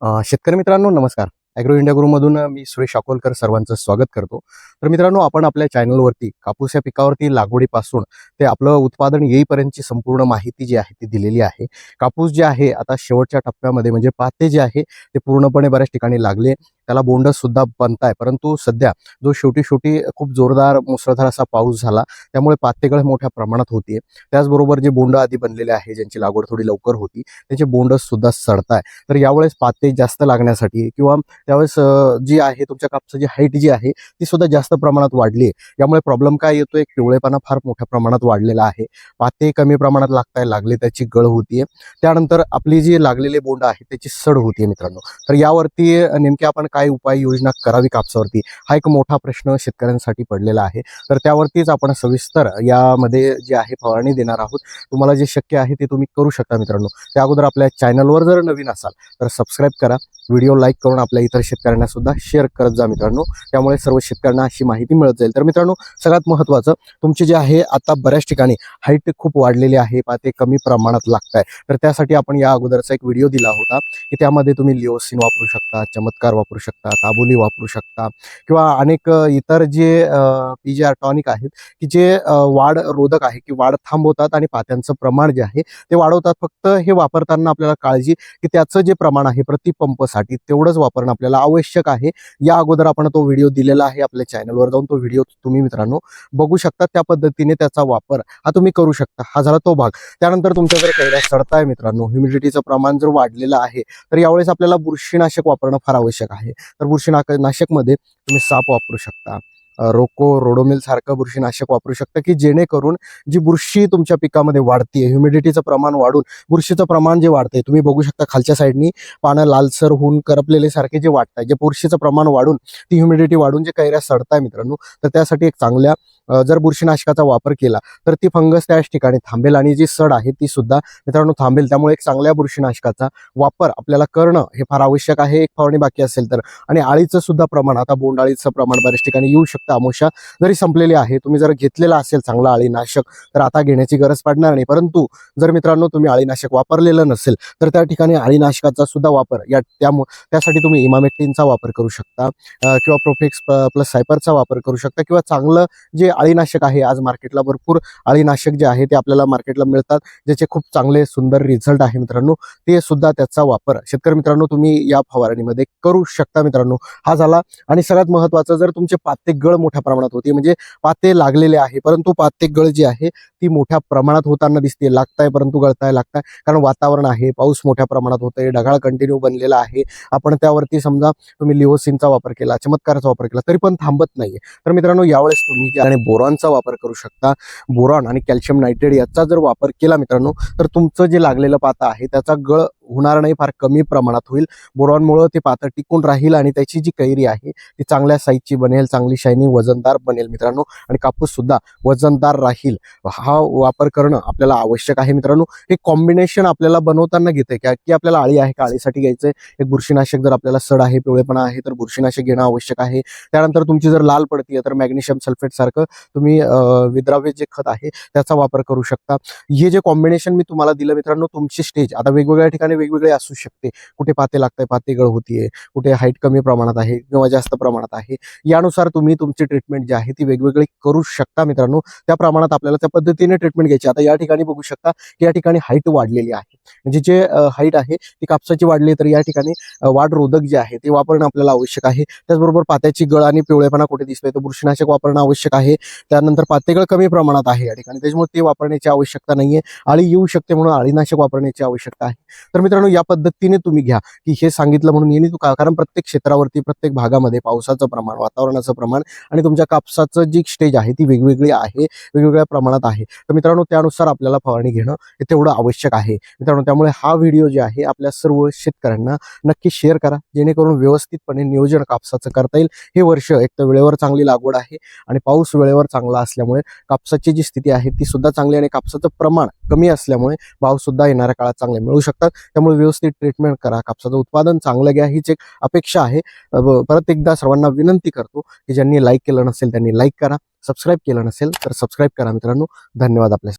शेतकरी मित्रांनो नमस्कार. ॲग्रो इंडिया गुरुमधून मी सुरेश अकोलकर सर्वांचं स्वागत करतो. तर मित्रांनो आपण आपल्या चॅनलवरती कापूस या पिकावरती लागवडीपासून ते आपलं उत्पादन येईपर्यंतची संपूर्ण माहिती जी आहे ती दिलेली आहे. कापूस जे आहे आता शेवटच्या टप्प्यामध्ये म्हणजे पाते जे आहे ते पूर्णपणे बऱ्याच ठिकाणी लागले. त्याला बोंड सुद्धा बनताय. परंतु सध्या जो शेवटी शेवटी खूप जोरदार मुसळधार असा पाऊस झाला त्यामुळे पातेगळ मोठ्या प्रमाणात होती त्याचबरोबर जे बोंड आधी बनलेले आहे ज्यांची लागवड थोडी लवकर होती त्याचे बोंड सुद्धा सडताय. तर यावेळेस पाते जास्त लागण्यासाठी किंवा त्यावेळेस जी आहे तुमच्या कापसाची हाईट जी आहे ती सुद्धा जास्त प्रमाणात वाढली आहे यामुळे प्रॉब्लेम काय येतोय? पिवळेपणा फार मोठ्या प्रमाणात वाढलेला आहे. पाते कमी प्रमाणात लागताय लागले त्याची गळ होतीये. त्यानंतर आपली जी लागलेली बोंड आहे त्याची सड होतीये मित्रांनो. तर यावरती नेमके आपण काय उपाययोजना करावी कापसावरती? हा एक मोठा प्रश्न शेतकऱ्यांसाठी पडलेला आहे. तर त्यावरतीच आपण सविस्तर यामध्ये जे आहे फवारणी देणार आहोत. तुम्हाला जे शक्य आहे ते तुम्ही करू शकता मित्रांनो. त्या अगोदर आपल्या चॅनलवर जर नवीन असाल तर सबस्क्राईब करा. व्हिडिओ लाईक करून आपल्या इतर शेतकऱ्यांना सुद्धा शेअर करत जा मित्रांनो. त्यामुळे सर्व शेतकऱ्यांना अशी माहिती मिळत जाईल. तर मित्रांनो सगळ्यात महत्त्वाचं तुमचे जे आहे आता बऱ्याच ठिकाणी हाईट खूप वाढलेली आहे पा ते कमी प्रमाणात लागत आहे तर त्यासाठी आपण या अगोदरचा एक व्हिडिओ दिला होता की त्यामध्ये तुम्ही लिओसिन वापरू शकता चमत्कार वापरू शकता. शकता काबुली वापरू शकता किंवा अनेक इतर जे पी जे आर टॉनिक आहेत की जे वाढ रोधक आहे की वाढ थांबवतात आणि पात्यांचं प्रमाण जे आहे ते वाढवतात. फक्त हे वापरताना आपल्याला काळजी की त्याचं जे प्रमाण आहे प्रतिपंपसाठी तेवढंच वापरणं आपल्याला आवश्यक आहे. या अगोदर आपण तो व्हिडिओ दिलेला आहे आपल्या चॅनलवर जाऊन तो व्हिडिओ तुम्ही मित्रांनो बघू शकता. त्या पद्धतीने त्याचा वापर हा तुम्ही करू शकता. हा झाला तो भाग. त्यानंतर तुमच्या जर कैऱ्या सडताय मित्रांनो ह्युमिडिटीचं प्रमाण जर वाढलेलं आहे तर यावेळेस आपल्याला बुरशीनाशक वापरणं फार आवश्यक आहे. तर बुरशीनाक नाशकमध्ये तुम्ही साप वापरू शकता. रोको रोडोमिल सारखं बुरशीनाशक वापरू शकता की जेणेकरून जी बुरशी तुमच्या पिकामध्ये वाढतीये ह्युमिडिटीचं प्रमाण वाढून बुरशीचं प्रमाण जे वाढतंय तुम्ही बघू शकता खालच्या साईडनी पानं लालसर होऊन करपलेले सारखे जे वाटताय जे बुरशीचं प्रमाण वाढून ती ह्युमिडिटी वाढून जे कैऱ्या सडताय मित्रांनो तर त्यासाठी एक चांगल्या जर बुरशीनाशकाचा वापर केला तर ती फंगस त्याच ठिकाणी थांबेल आणि जी सड आहे ती सुद्धा मित्रांनो थांबेल. त्यामुळे एक चांगल्या बुरशीनाशकाचा वापर आपल्याला करणं हे फार आवश्यक आहे. एक फवारणी बाकी असेल तर. आणि आळीचं सुद्धा प्रमाण आता बोंडाळीचं प्रमाण बऱ्याच ठिकाणी येऊ शकतं. अमोशा जरी संपलेली आहे तुम्ही जर घेतलेला असेल चांगला अळीनाशक तर आता घेण्याची गरज पडणार नाही. परंतु जर मित्रांनो तुम्ही अळीनाशक वापरलेलं नसेल तर त्या ठिकाणी आळीनाशकाचा सुद्धा वापर या त्यामुळे त्यासाठी तुम्ही इमामेक्टिनचा वापर करू शकता किंवा प्रोफेक्स प्लस सायपरचा वापर करू शकता किंवा चांगलं जे अळीनाशक आहे. आज मार्केटला भरपूर अळीनाशक जे आहे ते आपल्याला मार्केटला मिळतात. ज्याचे खूप चांगले सुंदर रिझल्ट आहे मित्रांनो. ते सुद्धा त्याचा वापर शेतकरी मित्रांनो तुम्ही या फवारणीमध्ये करू शकता मित्रांनो. हा झाला. आणि सगळ्यात महत्वाचं जर तुमचे पाते गळ मोठ्या प्रमाणात होते म्हणजे पाते लागलेले आहे परंतु पाते गळ जे आहे ती मोठ्या प्रमाणात होताना दिसते लागताय परंतु गळताय लागताय. कारण वातावरण आहे पाऊस मोठ्या प्रमाणात होतोय ढगाळ कंटिन्यू बनलेला आहे. आपण त्यावरती समजा तुम्ही लिओसिनचा वापर केला चमत्काराचा वापर केला तरी पण थांबत नाहीये. तर मित्रांनो यावेळेस तुम्ही जे बोरॉनचा वापर करू शकता बोरॉन आणि कॅल्शियम नायट्रेट याचा जर वापर केला मित्रांनो तर तुमचं जे लागलेलं पाता आहे त्याचा गळ होणार नाही फार कमी प्रमाणात होईल. बोरॉनमुळं ते पातळ टिकून राहील आणि त्याची जी कैरी आहे ती चांगल्या साईजची बनेल चांगली शायनिंग वजनदार बनेल मित्रांनो. आणि कापूस सुद्धा वजनदार राहील. हा वापर करणं आपल्याला आवश्यक आहे मित्रांनो. हे कॉम्बिनेशन आपल्याला बनवताना घेते का? की आपल्याला आळी आहे का आळीसाठी घ्यायचं एक बुरशीनाशक जर आपल्याला सड आहे पिवळेपणा आहे तर बुरशीनाशक घेणं आवश्यक आहे. त्यानंतर तुमची जर लाल पडती तर मॅग्नेशियम सल्फेट सारखं तुम्ही विद्राव्य जे खत आहे त्याचा वापर करू शकता. हे जे कॉम्बिनेशन मी तुम्हाला दिलं मित्रांनो तुमची स्टेज आता वेगवेगळ्या ठिकाणी वेगवेगळे असू शकते. कुठे पाते लागतंय पाते गळ होतीये. कुठे हाईट कमी प्रमाणात आहे किंवा जास्त प्रमाणात आहे. यानुसार तुम्ही तुमची ट्रीटमेंट जी आहे ती वेगवेगळी करू शकता मित्रांनो. त्या प्रमाणात आपल्याला त्या पद्धतीने ट्रीटमेंट घ्यायची आता या ठिकाणी बघू शकता की या ठिकाणी हाईट वाढलेली आहे. म्हणजे जे हाईट आहे ती कापसाची वाढली तर या ठिकाणी वाढ रोधक जे आहे ते वापरणं आपल्याला आवश्यक आहे. त्याचबरोबर पात्याची गळ आणि पिवळेपणा कुठे दिसतोय तर बुरशीनाशक वापरणं आवश्यक आहे. त्यानंतर पातेगळ कमी प्रमाणात आहे या ठिकाणी. त्याच्यामुळे ते वापरण्याची आवश्यकता नाहीये. आळी येऊ शकते म्हणून आळीनाशक वापरण्याची आवश्यकता आहे. तर मित्रांनो या पद्धतीने तुम्ही घ्या. की हे सांगितलं म्हणून येणे का कारण प्रत्येक क्षेत्रावरती प्रत्येक भागामध्ये पावसाचं प्रमाण वातावरणाचं प्रमाण आणि तुमच्या कापसाचं जी स्टेज आहे ती वेगवेगळी आहे वेगवेगळ्या प्रमाणात आहे. तर मित्रांनो त्यानुसार आपल्याला फवारणी घेणं हे तेवढं आवश्यक आहे. मित्रांनो त्यामुळे हा व्हिडिओ जे आहे आपल्या सर्व शेतकऱ्यांना नक्की शेअर करा. जेणेकरून व्यवस्थितपणे नियोजन कापसाचं करता येईल. हे वर्ष एक तर वेळेवर चांगली लागवड आहे आणि पाऊस वेळेवर चांगला असल्यामुळे कापसाची जी स्थिती आहे ती सुद्धा चांगली आणि कापसाचं प्रमाण कमी असल्यामुळे भाव सुद्धा येणाऱ्या काळात चांगले मिळू शकतात. त्यामुळे व्यवस्थित ट्रीटमेंट करा. कापसाचं उत्पादन चांगलं घ्या हीच एक अपेक्षा आहे. परत एकदा सर्वांना विनंती करतो की ज्यांनी लाईक केलं नसेल त्यांनी लाईक करा. सबस्क्राईब केलं नसेल तर सबस्क्राईब करा मित्रांनो. धन्यवाद आपल्या